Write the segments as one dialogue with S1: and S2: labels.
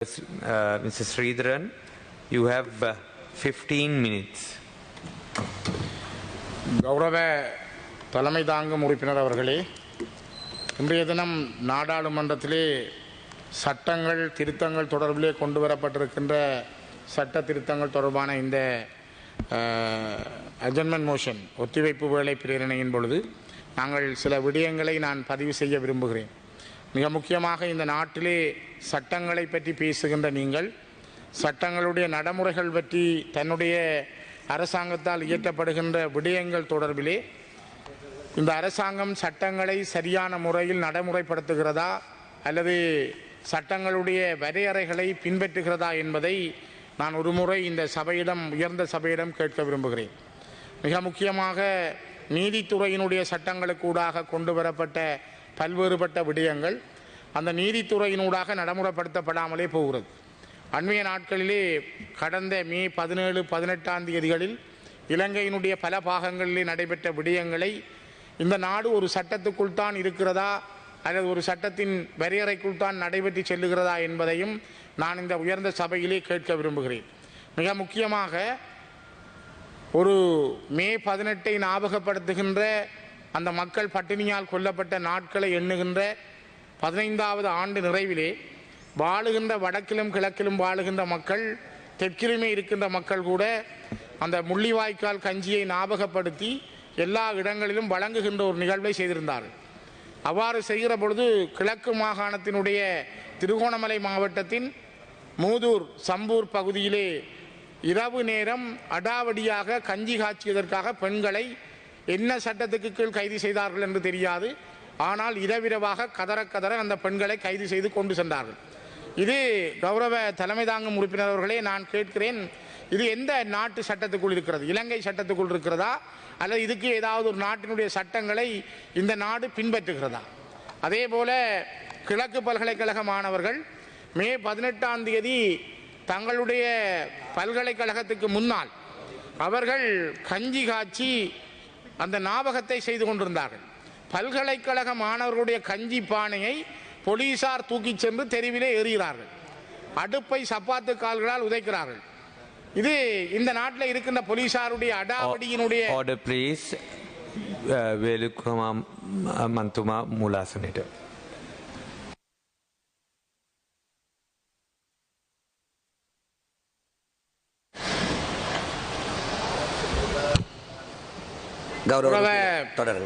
S1: Uh, Mr. Sridharan, you have uh, 15 minutes.
S2: கௌரவ தலைமை தாங்கும் உறுப்பினர் அவர்களே இன்றைய தினம் நாடாளுமன்றத்திலே சட்டங்கள் திருத்தங்கள் தொடர்பிலே கொண்டு வரப்பட்டிருக்கின்ற சட்ட திருத்தங்கள் தொடர்பான இந்த அஜென்மெண்ட் மோஷன் ஒத்திவைப்பு வேலை பிரேரணையின் பொழுது நாங்கள் சில விடயங்களை நான் பதிவு செய்ய விரும்புகிறேன் மிக முக்கியமாக இந்த நாட்டிலே சட்டங்களை பற்றி பேசுகின்ற நீங்கள் சட்டங்களுடைய நடைமுறைகள் பற்றி தன்னுடைய அரசாங்கத்தால் இயற்றப்படுகின்ற விடயங்கள் தொடர்பிலே இந்த அரசாங்கம் சட்டங்களை சரியான முறையில் நடைமுறைப்படுத்துகிறதா அல்லது சட்டங்களுடைய வரையறைகளை பின்பற்றுகிறதா என்பதை நான் ஒருமுறை இந்த சபையிடம் உயர்ந்த சபையிடம் கேட்க விரும்புகிறேன். மிக முக்கியமாக நீதித்துறையினுடைய சட்டங்களுக்கு ஊடாக கொண்டு வரப்பட்ட பல்வேறுபட்ட விடயங்கள் அந்த நீதித்துறையினூடாக நடைமுறைப்படுத்தப்படாமலே போகிறது. அண்மைய நாட்களிலே கடந்த மே பதினேழு பதினெட்டாம் தேதிகளில் இலங்கையினுடைய பல பாகங்களிலே நடைபெற்ற விடயங்களை இந்த நாடு ஒரு சட்டத்துக்குள் தான் இருக்கிறதா? அல்லது ஒரு சட்டத்தின் வரையறைக்குள் தான் நடைபெற்று செல்லுகிறதா என்பதையும் நான் இந்த உயர்ந்த சபையிலே கேட்க விரும்புகிறேன். மிக முக்கியமாக ஒரு மே பதினெட்டை ஞாபகப்படுத்துகின்ற அந்த மக்கள் பட்டினியால் கொல்லப்பட்ட நாட்களை எண்ணுகின்ற பதினைந்தாவது ஆண்டு நிறைவிலே வாழுகின்ற வடக்கிலும் கிழக்கிலும் வாழுகின்ற மக்கள் தெற்கிலுமே இருக்கின்ற மக்கள் கூட அந்த முள்ளிவாய்க்கால் கஞ்சியை ஞாபகப்படுத்தி எல்லா இடங்களிலும் வழங்குகின்ற ஒரு நிகழ்வை செய்திருந்தார்கள். அவ்வாறு செய்கிற பொழுது கிழக்கு மாகாணத்தினுடைய திருகோணமலை மாவட்டத்தின் மூதூர் சம்பூர் பகுதியிலே இரவு நேரம் அடாவடியாக கஞ்சி காய்ச்சியதற்காக பெண்களை என்ன சட்டத்துக்கு கீழ் கைது செய்தார்கள் என்று தெரியாது. ஆனால் இரவிரவாக கதற கதற அந்த பெண்களை கைது செய்து கொண்டு சென்றார்கள். இது கௌரவ தலைமை தாங்கும் உறுப்பினர் அவர்களே நான் கேட்கிறேன் இது எந்த நாட்டு சட்டத்துக்குள் இருக்கிறது? இலங்கை சட்டத்துக்குள் இருக்கிறதா? அல்லது இதுக்கு ஏதாவது ஒரு நாட்டினுடைய சட்டங்களை இந்த நாடு பின்பற்றுகிறதா? அதே போல கிழக்கு பல்கலைக்கழக மாணவர்கள் மே பதினெட்டாம் தேதி தங்களுடைய பல்கலைக்கழகத்துக்கு முன்னால் அவர்கள் கஞ்சி காய்ச்சி அந்த ஞாபகத்தை செய்து கொண்டிருந்தார்கள். பல்கலைக்கழக மாணவர்களுடைய கஞ்சி பானையை போலீசார் தூக்கிச் சென்று தெருவிலே எறிகிறார்கள் அடுப்பை சப்பாத்து கால்களால் உதைக்கிறார்கள். இது இந்த நாட்டில் இருக்கின்ற போலீசாருடைய அடாவடியினுடைய
S1: ஆர்டர் ப்ளீஸ் வேலுக்குமா மந்துமா மூலாசனிட்டு
S3: கௌரவ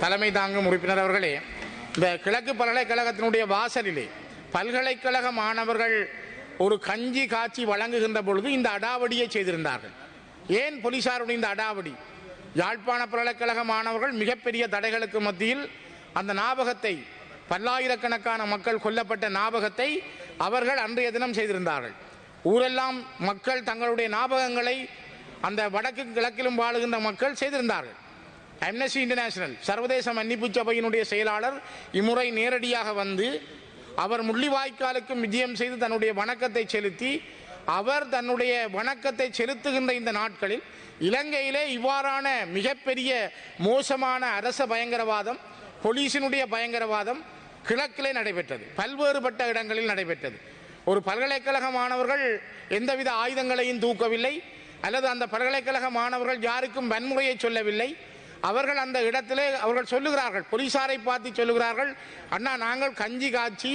S2: தலைமை தாங்கும் உறுப்பினர் அவர்களே இந்த கிழக்கு பல்கலைக்கழகத்தினுடைய வாசலிலே பல்கலைக்கழக மாணவர்கள் ஒரு கஞ்சி காட்சி வழங்குகின்ற பொழுது இந்த அடாவடியை செய்திருந்தார்கள். ஏன் போலீசாருடைய இந்த அடாவடி? யாழ்ப்பாண பல்கலைக்கழக மாணவர்கள் மிகப்பெரிய தடைகளுக்கு மத்தியில் அந்த ஞாபகத்தை பல்லாயிரக்கணக்கான மக்கள் கொல்லப்பட்ட ஞாபகத்தை அவர்கள் அன்றைய தினம் செய்திருந்தார்கள். ஊரெல்லாம் மக்கள் தங்களுடைய ஞாபகங்களை அந்த வடக்கு கிழக்கிலும் வாழுகின்ற மக்கள் செய்திருந்தார்கள். அம்னஸ்டி இன்டர்நேஷனல் சர்வதேச மன்னிப்பு சபையினுடைய செயலாளர் இம்முறை நேரடியாக வந்து அவர் முள்ளிவாய்க்காலுக்கும் விஜயம் செய்து தன்னுடைய வணக்கத்தை செலுத்தி அவர் தன்னுடைய வணக்கத்தை செலுத்துகின்ற இந்த நாட்களில் இலங்கையிலே இவ்வாறான மிகப்பெரிய மோசமான அரச பயங்கரவாதம் போலீசினுடைய பயங்கரவாதம் கிழக்கிலே நடைபெற்றது பல்வேறுபட்ட இடங்களில் நடைபெற்றது. ஒரு பல்கலைக்கழக மாணவர்கள் எந்தவித ஆயுதங்களையும் தூக்கவில்லை அல்லது அந்த பல்கலைக்கழக மாணவர்கள் யாருக்கும் வன்முறையை சொல்லவில்லை அவர்கள் அந்த இடத்திலே அவர்கள் சொல்லுகிறார்கள். போலீசாரை பார்த்து சொல்லுகிறார்கள் அண்ணா நாங்கள் கஞ்சி காய்ச்சி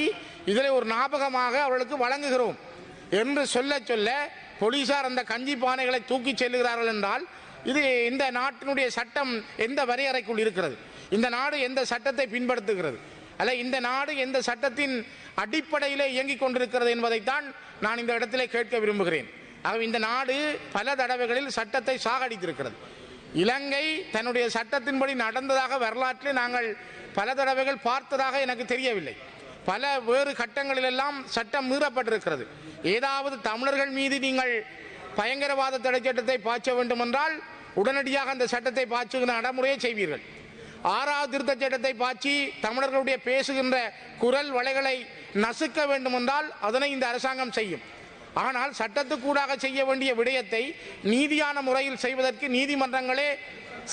S2: இதில் ஒரு ஞாபகமாக அவர்களுக்கு வழங்குகிறோம். என்று சொல்ல சொல்ல போலீசார் அந்த கஞ்சி பானைகளை தூக்கி செல்லுகிறார்கள் என்றால் இது இந்த நாட்டினுடைய சட்டம் எந்த வரையறைக்குள் இருக்கிறது? இந்த நாடு எந்த சட்டத்தை பின்படுத்துகிறது அல்ல இந்த நாடு எந்த சட்டத்தின் அடிப்படையிலே இயங்கிக் கொண்டிருக்கிறது என்பதைத்தான் நான் இந்த இடத்திலே கேட்க விரும்புகிறேன். ஆகவே இந்த நாடு பல தடவைகளில் சட்டத்தை சாகடித்திருக்கிறது. இலங்கை தன்னுடைய சட்டத்தின்படி நடந்ததாக வரலாற்றில் நாங்கள் பல தடவைகள் பார்த்ததாக எனக்கு தெரியவில்லை. பல வேறு கட்டங்களிலெல்லாம் சட்டம் மீறப்பட்டிருக்கிறது. ஏதாவது தமிழர்கள் மீது நீங்கள் பயங்கரவாத தடை சட்டத்தை பாய்ச்ச வேண்டுமென்றால் உடனடியாக அந்த சட்டத்தை பாய்ச்சுகிற நடைமுறையை செய்வீர்கள். ஆறாவது திருத்த சட்டத்தை பாய்ச்சி தமிழர்களுடைய பேசுகின்ற குரல் வலைகளை நசுக்க வேண்டுமென்றால் அதனை இந்த அரசாங்கம் செய்யும். ஆனால் சட்டத்துக்கூடாக செய்ய வேண்டிய விடயத்தை நீதியான முறையில் செய்வதற்கு நீதிமன்றங்களே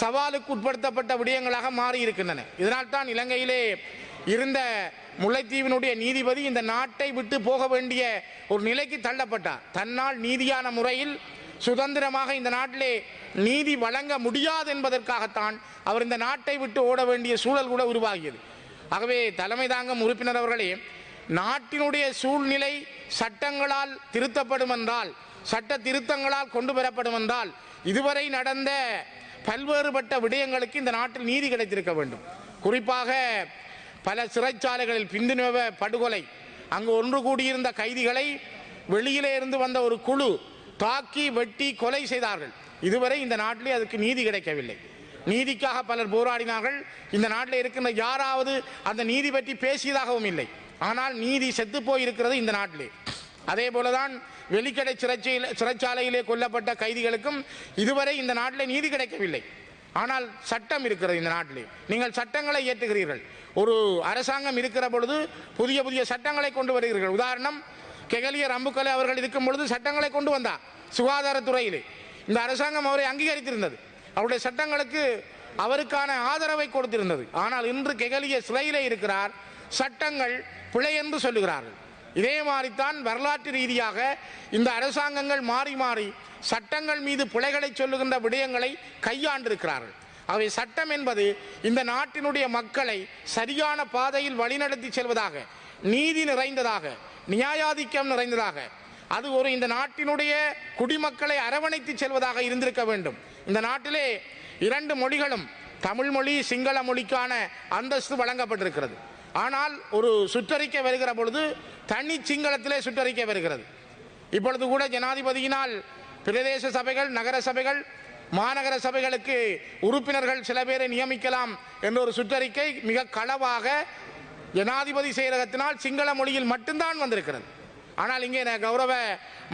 S2: சவாலுக்கு உட்படுத்தப்பட்ட விடயங்களாக மாறி இருக்கின்றன இதனால் தான் இலங்கையிலே இருந்த முல்லைத்தீவினுடைய நீதிபதி இந்த நாட்டை விட்டு போக வேண்டிய ஒரு நிலைக்கு தள்ளப்பட்டார். தன்னால் நீதியான முறையில் சுதந்திரமாக இந்த நாட்டிலே நீதி வழங்க முடியாது என்பதற்காகத்தான் அவர் இந்த நாட்டை விட்டு ஓட வேண்டிய சூழல் கூட உருவாகியது. ஆகவே தலைமை தாங்கும் உறுப்பினர் அவர்களே நாட்டினுடைய சூழ்நிலை சட்டங்களால் திருத்தப்படும் என்றால் சட்ட திருத்தங்களால் கொண்டு வரப்படும் என்றால் இதுவரை நடந்த பல்வேறுபட்ட விடயங்களுக்கு இந்த நாட்டில் நீதி கிடைத்திருக்க வேண்டும். குறிப்பாக பல சிறைச்சாலைகளில் பிந்துணவ படுகொலை அங்கு ஒன்று கூடியிருந்த கைதிகளை வெளியிலே இருந்து வந்த ஒரு குழு தாக்கி வெட்டி கொலை செய்தார்கள். இதுவரை இந்த நாட்டிலே அதுக்கு நீதி கிடைக்கவில்லை. நீதிக்காக பலர் போராடினார்கள். இந்த நாட்டில் இருக்கின்ற யாராவது அந்த நீதி பற்றி பேசியதாகவும் இல்லை. ஆனால் நீதி செத்து போயிருக்கிறது இந்த நாட்டிலே. அதே போலதான் வெளிக்கடை சிறைச்சாலையில் சிறைச்சாலையிலே கொல்லப்பட்ட கைதிகளுக்கும் இதுவரை இந்த நாட்டிலே நீதி கிடைக்கவில்லை. ஆனால் சட்டம் இருக்கிறது இந்த நாட்டிலே. நீங்கள் சட்டங்களை இயற்றுகிறீர்கள் ஒரு அரசாங்கம் இருக்கிற பொழுது புதிய புதிய சட்டங்களை கொண்டு வருகிறீர்கள். உதாரணம் கெகலியர் அம்புக்கலை அவர்கள் இருக்கும் பொழுது சட்டங்களை கொண்டு வந்தார் சுகாதாரத்துறையிலே. இந்த அரசாங்கம் அவரை அங்கீகரித்திருந்தது. அவருடைய சட்டங்களுக்கு அவருக்கான ஆதரவை கொடுத்திருந்தது. ஆனால் இன்று கெகலிய சிலையிலே இருக்கிறார். சட்டங்கள் பிழை என்று சொல்லுகிறார்கள். இதே மாதிரித்தான் வரலாற்று ரீதியாக இந்த அரசாங்கங்கள் மாறி மாறி சட்டங்கள் மீது பிழைகளை சொல்லுகின்ற விடயங்களை கையாண்டிருக்கிறார்கள். அவை சட்டம் என்பது இந்த நாட்டினுடைய மக்களை சரியான பாதையில் வழிநடத்தி செல்வதாக நீதி நிறைந்ததாக நியாயாதிக்கம் நிறைந்ததாக அது ஒரு இந்த நாட்டினுடைய குடிமக்களை அரவணைத்து செல்வதாக இருந்திருக்க வேண்டும். இந்த நாட்டிலே இரண்டு மொழிகளும் தமிழ் மொழி சிங்கள மொழிக்கான அந்தஸ்து வழங்கப்பட்டிருக்கிறது. ஆனால் ஒரு சுற்றறிக்கை வருகிற பொழுது தனி சிங்களத்திலே சுற்றறிக்கை வருகிறது. இப்பொழுது கூட ஜனாதிபதியினால் பிரதேச சபைகள் நகர சபைகள் மாநகர சபைகளுக்கு உறுப்பினர்கள் சில பேரை நியமிக்கலாம் என்ற ஒரு சுற்றறிக்கை மிக களவாக ஜனாதிபதி செயலகத்தினால் சிங்கள மொழியில் மட்டும்தான் வந்திருக்கிறது. ஆனால் இங்கே கௌரவ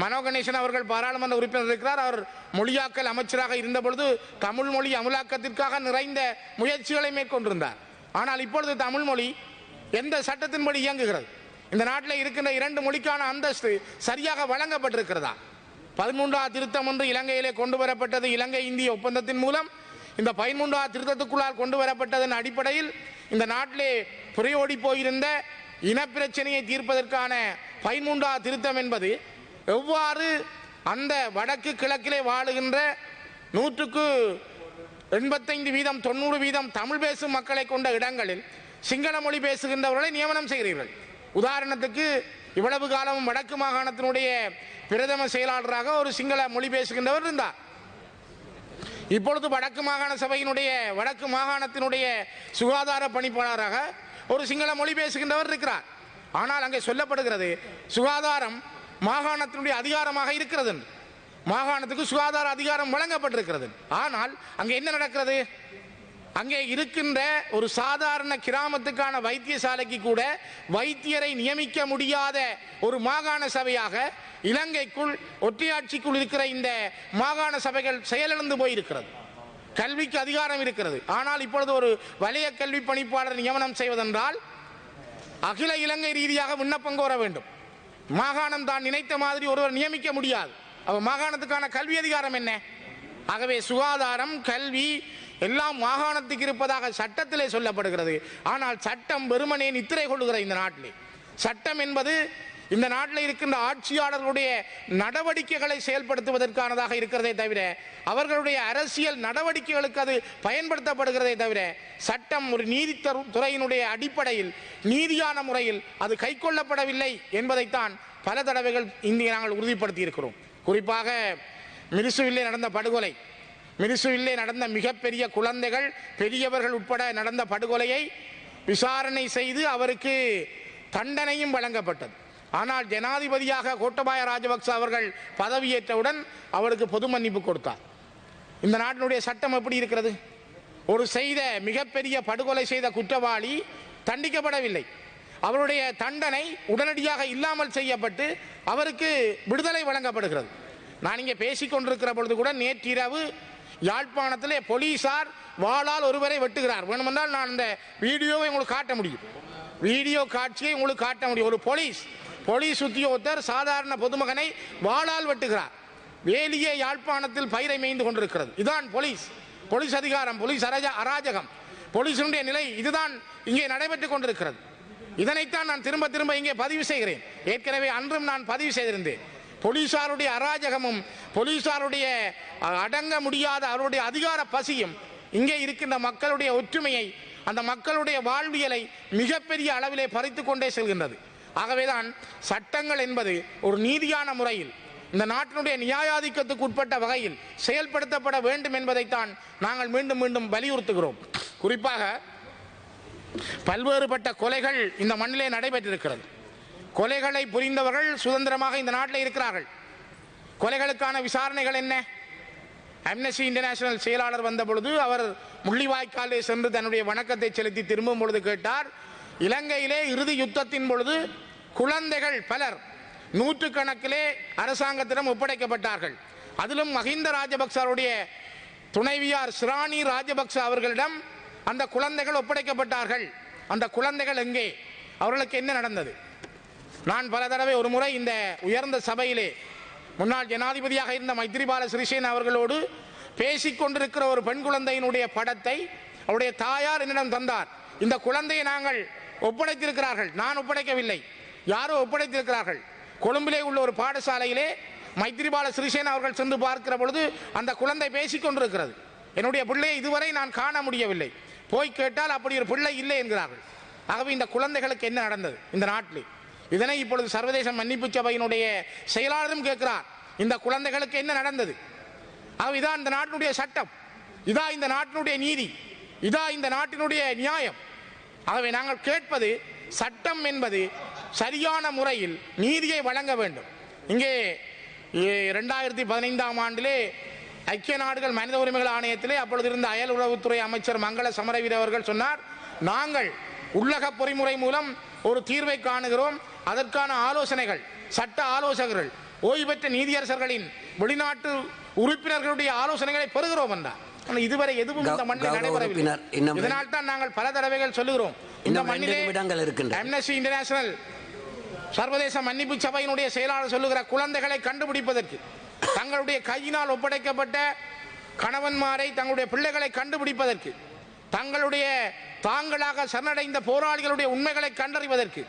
S2: மனோ கணேசன் அவர்கள் பாராளுமன்ற உறுப்பினர் இருக்கிறார். அவர் மொழியாக்கல் அமைச்சராக இருந்த பொழுது தமிழ் மொழி அமலாக்கத்திற்காக நிறைந்த முயற்சிகளை மேற்கொண்டிருந்தார். ஆனால் இப்பொழுது தமிழ் மொழி எந்த சட்டத்தின்படி இயங்குகிறது? இந்த நாட்டில் இருக்கின்ற இரண்டு மொழிக்கான அந்தஸ்து சரியாக வழங்கப்பட்டிருக்கிறதா? பதிமூன்றாவது திருத்தம் ஒன்று இலங்கையிலே கொண்டு வரப்பட்டது. இலங்கை இந்திய ஒப்பந்தத்தின் மூலம் இந்த பதிமூன்றாவது திருத்தத்துக்குள்ளால் கொண்டு வரப்பட்டதன் அடிப்படையில் இந்த நாட்டிலே புரையோடி போயிருந்த இனப்பிரச்சனையை தீர்ப்பதற்கான பைமுண்டா திருத்தம் என்பது எவ்வாறு அந்த வடக்கு கிழக்கிலே வாழுகின்ற நூற்றுக்கு எண்பத்தைந்து வீதம் தொண்ணூறு வீதம் தமிழ் பேசும் மக்களை கொண்ட இடங்களில் சிங்கள மொழி பேசுகின்றவர்களை நியமனம் செய்கிறீர்கள். உதாரணத்துக்கு இவ்வளவு காலமும் வடக்கு மாகாணத்தினுடைய பிரதம செயலாளராக ஒரு சிங்கள மொழி பேசுகின்றவர் இருந்தார். இப்பொழுது வடக்கு மாகாண சபையினுடைய வடக்கு மாகாணத்தினுடைய சுகாதார பணிப்பாளராக ஒரு சிங்கள மொழி பேசுகின்றவர் இருக்கிறார். ஆனால் அங்கே சொல்லப்படுகிறது சுகாதாரம் மாகாணத்தினுடைய அதிகாரமாக இருக்கிறது. மாகாணத்துக்கு சுகாதார அதிகாரம் வழங்கப்பட்டிருக்கிறது. ஆனால் அங்கே என்ன நடக்கிறது? அங்கே இருக்கின்ற ஒரு சாதாரண கிராமத்துக்கான வைத்தியசாலைக்கு கூட வைத்தியரை நியமிக்க முடியாத ஒரு மாகாண சபையாக இலங்கைக்குள் ஒற்றையாட்சிக்குள் இருக்கிற இந்த மாகாண சபைகள் செயலிழந்து போயிருக்கிறது. கல்விக்கு அதிகாரம் இருக்கிறது. ஆனால் இப்பொழுது ஒரு வலய கல்வி பணிப்பாளர் நியமனம் செய்வதென்றால் அகில இலங்கை ரீதியாக விண்ணப்பம் கோர வேண்டும். மாகாணம் தான் நினைத்த மாதிரி ஒருவர் நியமிக்க முடியாது. அப்ப மாகாணத்துக்கான கல்வி அதிகாரம் என்ன? ஆகவே சுகாதாரம் கல்வி எல்லாம் மாகாணத்துக்கு இருப்பதாக சட்டத்திலே சொல்லப்படுகிறது. ஆனால் சட்டம் வெறுமனே நித்திரை கொள்ளுகிற இந்த நாட்டிலே. சட்டம் என்பது இந்த நாட்டில் இருக்கின்ற ஆட்சியாளர்களுடைய நடவடிக்கைகளை செயல்படுத்துவதற்கானதாக இருக்கிறதே தவிர அவர்களுடைய அரசியல் நடவடிக்கைகளுக்கு அது பயன்படுத்தப்படுகிறதே தவிர சட்டம் ஒரு நீதி துறையினுடைய அடிப்படையில் நீதியான முறையில் அது கைக்கொள்ளப்படவில்லை என்பதைத்தான் பல தடவைகள் இங்கே நாங்கள் உறுதிப்படுத்தி இருக்கிறோம் குறிப்பாக மிரிசுவிலே நடந்த படுகொலை. மிரிசுவிலே நடந்த மிகப்பெரிய குழந்தைகள் பெரியவர்கள் உட்பட நடந்த படுகொலையை விசாரணை செய்து அவருக்கு தண்டனையும் வழங்கப்பட்டது. ஆனால் ஜனாதிபதியாக கோட்டபாய ராஜபக்ச அவர்கள் பதவியேற்றவுடன் அவருக்கு பொது மன்னிப்பு கொடுத்தார். இந்த நாட்டினுடைய சட்டம் எப்படி இருக்கிறது? ஒரு செய்த மிகப்பெரிய படுகொலை செய்த குற்றவாளி தண்டிக்கப்படவில்லை. அவருடைய தண்டனை உடனடியாக இல்லாமல் செய்யப்பட்டு அவருக்கு விடுதலை வழங்கப்படுகிறது. நான் இங்கே பேசிக்கொண்டிருக்கிற பொழுது கூட நேற்றிரவு யாழ்ப்பாணத்திலே போலீசார் வாளால் ஒருவரை வெட்டுகிறார். வேணுமென்றால் நான் இந்த வீடியோவை உங்களுக்கு காட்ட முடியும். வீடியோ காட்சியை உங்களுக்கு காட்ட முடியும். ஒரு போலீஸ் போலீஸ் உத்தியோகத்தர் சாதாரண பொதுமகனை வாளால் வெட்டுகிறார். வேலியே யாழ்ப்பாணத்தில் பயிரை மேய்ந்து கொண்டிருக்கிறது. இதுதான் போலீஸ். போலீஸ் அதிகாரம் போலீஸ் அரஜ அராஜகம். போலீஸினுடைய நிலை இதுதான் இங்கே நடைபெற்றுக் கொண்டிருக்கிறது. இதனைத்தான் நான் திரும்ப திரும்ப இங்கே பதிவு செய்கிறேன். ஏற்கனவே அன்றும் நான் பதிவு செய்திருந்தேன். போலீசாருடைய அராஜகமும் போலீசாருடைய அடங்க முடியாத அவருடைய அதிகார பசியும் இங்கே இருக்கின்ற மக்களுடைய ஒற்றுமையை அந்த மக்களுடைய வாழ்வியலை மிகப்பெரிய அளவிலே பறித்து கொண்டே செல்கின்றது. ஆகவேதான் சட்டங்கள் என்பது ஒரு நீதியான முறையில் இந்த நாட்டினுடைய நியாயாதிக்கத்துக்கு உட்பட்ட வகையில் செயல்படுத்தப்பட வேண்டும் என்பதைத்தான் நாங்கள் மீண்டும் மீண்டும் வலியுறுத்துகிறோம். குறிப்பாக பல்வேறுபட்ட கொலைகள் இந்த மண்ணிலே நடைபெற்றிருக்கிறது. கொலைகளை புரிந்தவர்கள் சுதந்திரமாக இந்த நாட்டில் இருக்கிறார்கள். கொலைகளுக்கான விசாரணைகள் என்ன? அம்னஸ்டி இன்டர்நேஷனல் செயலாளர் வந்த பொழுது அவர் முள்ளிவாய்க்காலே சென்று தன்னுடைய வணக்கத்தை செலுத்தி திரும்பும் பொழுது கேட்டார் இலங்கையிலே இறுதி யுத்தத்தின் பொழுது குழந்தைகள் பலர் நூற்றுக்கணக்கிலே அரசாங்கத்திடம் ஒப்படைக்கப்பட்டார்கள். அதிலும் மஹிந்த ராஜபக்சருடைய துணைவியார் சிராணி ராஜபக்ச அவர்களிடம் அந்த குழந்தைகள் ஒப்படைக்கப்பட்டார்கள். அந்த குழந்தைகள் எங்கே? அவர்களுக்கு என்ன நடந்தது? நான் பல தடவை ஒரு முறை இந்த உயர்ந்த சபையிலே முன்னாள் ஜனாதிபதியாக இருந்த மைத்ரிபால சிறிசேன அவர்களோடு பேசிக் கொண்டிருக்கிற ஒரு பெண் குழந்தையினுடைய படத்தை அவருடைய தாயார் என்னிடம் தந்தார். இந்த குழந்தையை நாங்கள் ஒப்படைத்திருக்கிறார்கள். நான் ஒப்படைக்கவில்லை. யாரோ ஒப்படைத்திருக்கிறார்கள். கொழும்பிலே உள்ள ஒரு பாடசாலையிலே மைத்ரிபால சிறிசேன அவர்கள் சென்று பார்க்கிற பொழுது அந்த குழந்தை பேசிக்கொண்டிருக்கிறது என்னுடைய பிள்ளையை இதுவரை நான் காண முடியவில்லை. போய் கேட்டால் அப்படி ஒரு பிள்ளை இல்லை என்கிறார்கள். ஆகவே இந்த குழந்தைகளுக்கு என்ன நடந்தது? இந்த நாட்டில். இதனை இப்பொழுது சர்வதேச மன்னிப்பு சபையினுடைய செயலாளரும் கேட்கிறார். இந்த குழந்தைகளுக்கு என்ன நடந்தது? ஆக இதான் இந்த நாட்டினுடைய சட்டம். இதா இந்த நாட்டினுடைய நீதி. இதா இந்த நாட்டினுடைய நியாயம். ஆகவே நாங்கள் கேட்பது சட்டம் என்பது சரியான முறையில் நீதியை வழங்க வேண்டும். இங்கே ரெண்டாயிரத்தி பதினைந்தாம் ஆண்டிலே ஐக்கிய நாடுகள் மனித உரிமைகள் ஆணையத்திலே அப்பொழுது இருந்த அயல் உறவுத்துறை அமைச்சர் மங்கள சமரவீர அவர்கள் சொன்னார் நாங்கள் உள்ளக பொறிமுறை மூலம் ஒரு தீர்வை காணுகிறோம். அதற்கான ஆலோசனைகள் சட்ட ஆலோசகர்கள் ஓய்வு பெற்ற நீதியரசர்களின் வெளிநாட்டு உறுப்பினர்களுடைய ஆலோசனைகளை பெறுகிறோம் என்றார். இதுவரை எதுவும் இந்த மண்ணில் நடைபெறவில்லை இதனால் தான் நாங்கள் பல தடவைகள் சொல்லுகிறோம் இந்த மண்ணிலே
S3: நிமிடங்கள் இருக்கின்றன.
S2: அம்னஸ்டி இன்டர்நேஷனல் சர்வதேச மன்னிப்பு சபையினுடைய செயலாளர் சொல்லுகிற குழந்தைகளை கண்டுபிடிப்பதற்கு தங்களுடைய கையினால் ஒப்படைக்கப்பட்ட கணவன்மாரை தங்களுடைய பிள்ளைகளை கண்டுபிடிப்பதற்கு தங்களுடைய தாங்களாக சரணடைந்த போராளிகளுடைய உண்மைகளை கண்டறிவதற்கு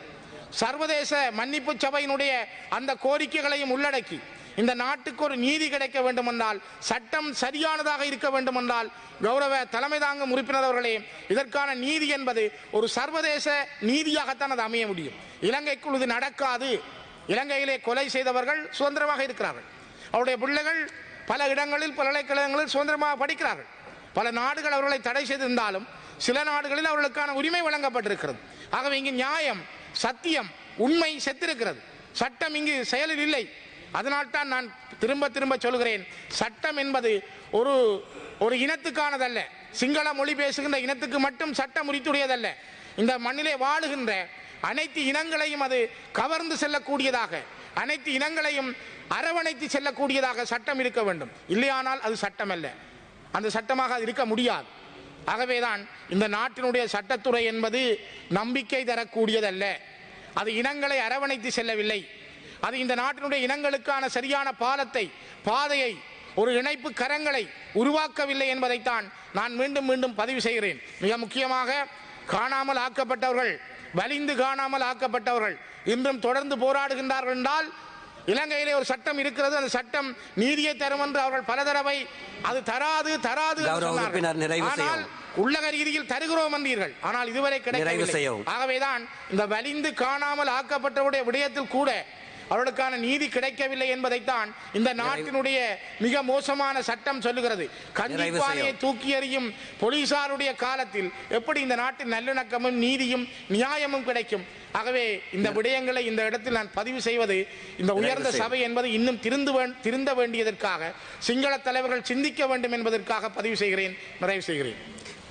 S2: சர்வதேச மன்னிப்பு சபையினுடைய அந்த கோரிக்கைகளையும் உள்ளடக்கி இந்த நாட்டுக்கு ஒரு நீதி கிடைக்க வேண்டுமென்றால் சட்டம் சரியானதாக இருக்க வேண்டுமென்றால் கௌரவ தலைமை தாங்கும் உறுப்பினர் அவர்களே இதற்கான நீதி என்பது ஒரு சர்வதேச நீதியாகத்தான் அது அமைய முடியும். இலங்கைக்குள் இது நடக்காது. இலங்கையிலே கொலை செய்தவர்கள் சுதந்திரமாக இருக்கிறார்கள். அவருடைய பிள்ளைகள் பல இடங்களில் பல்கலைக்கழகங்களில் சுதந்திரமாக படிக்கிறார்கள். பல நாடுகள் அவர்களை தடை செய்திருந்தாலும் சில நாடுகளில் அவர்களுக்கான உரிமை வழங்கப்பட்டிருக்கிறது. ஆகவே இங்கு நியாயம் சத்தியம் உண்மை செத்திருக்கிறது. சட்டம் இங்கு செயலில் இல்லை. அதனால்தான் நான் திரும்ப திரும்ப சொல்கிறேன் சட்டம் என்பது ஒரு ஒரு இனத்துக்கானதல்ல. சிங்கள மொழி பேசுகின்ற இனத்துக்கு மட்டும் சட்டம் உரித்துடையதல்ல. இந்த மண்ணிலே வாழுகின்ற அனைத்து இனங்களையும் அது கவர்ந்து செல்லக்கூடியதாக அனைத்து இனங்களையும் அரவணைத்து செல்லக்கூடியதாக சட்டம் இருக்க வேண்டும். இல்லையானால் அது சட்டம் அல்ல அந்த சட்டமாக அது இருக்க முடியாது. ஆகவேதான் இந்த நாட்டினுடைய சட்டத்துறை என்பது நம்பிக்கை தரக்கூடியதல்ல. அது இனங்களை அரவணைத்து செல்லவில்லை. அது இந்த நாட்டினுடைய இனங்களுக்கான சரியான பாலத்தை பாதையை ஒரு இணைப்பு கரங்களை உருவாக்கவில்லை என்பதைத்தான் நான் மீண்டும் மீண்டும் பதிவு செய்கிறேன். மிக முக்கியமாக காணாமல் ஆக்கப்பட்டவர்கள் வலிந்து காணாமல் ஆக்கப்பட்டவர்கள் இன்றும் தொடர்ந்து போராடுகின்றார்கள் என்றால் இலங்கையிலே ஒரு சட்டம் இருக்கிறது. அந்த சட்டம் நீதியை தரும் என்று அவர்கள் பல தடவை அது தராது தராது ஆனால். உள்ளக ரீதியில் தருகிறோம் என்றீர்கள் ஆனால் இதுவரை கிடைக்கவில்லை. ஆகவேதான் இந்த வலிந்து காணாமல் ஆக்கப்பட்டவருடைய விடயத்தில் கூட அவர்களுக்கான நீதி கிடைக்கவில்லை என்பதைத்தான் இந்த நாட்டினுடைய மிக மோசமான சட்டம் சொல்லுகிறது கஞ்சி
S3: நிறைவு
S2: பானையை
S3: செய்யவும்.
S2: தூக்கி எறியும் போலீசாருடைய காலத்தில் எப்படி இந்த நாட்டில் நல்லிணக்கமும் நீதியும் நியாயமும் கிடைக்கும் ஆகவே இந்த விடயங்களை இந்த இடத்தில் நான் பதிவு செய்வது இந்த உயர்ந்த. சபை என்பது இன்னும் திருந்து திருந்த வேண்டியதற்காக சிங்கள தலைவர்கள் சிந்திக்க வேண்டும் என்பதற்காக பதிவு செய்கிறேன் நிறைவு செய்கிறேன்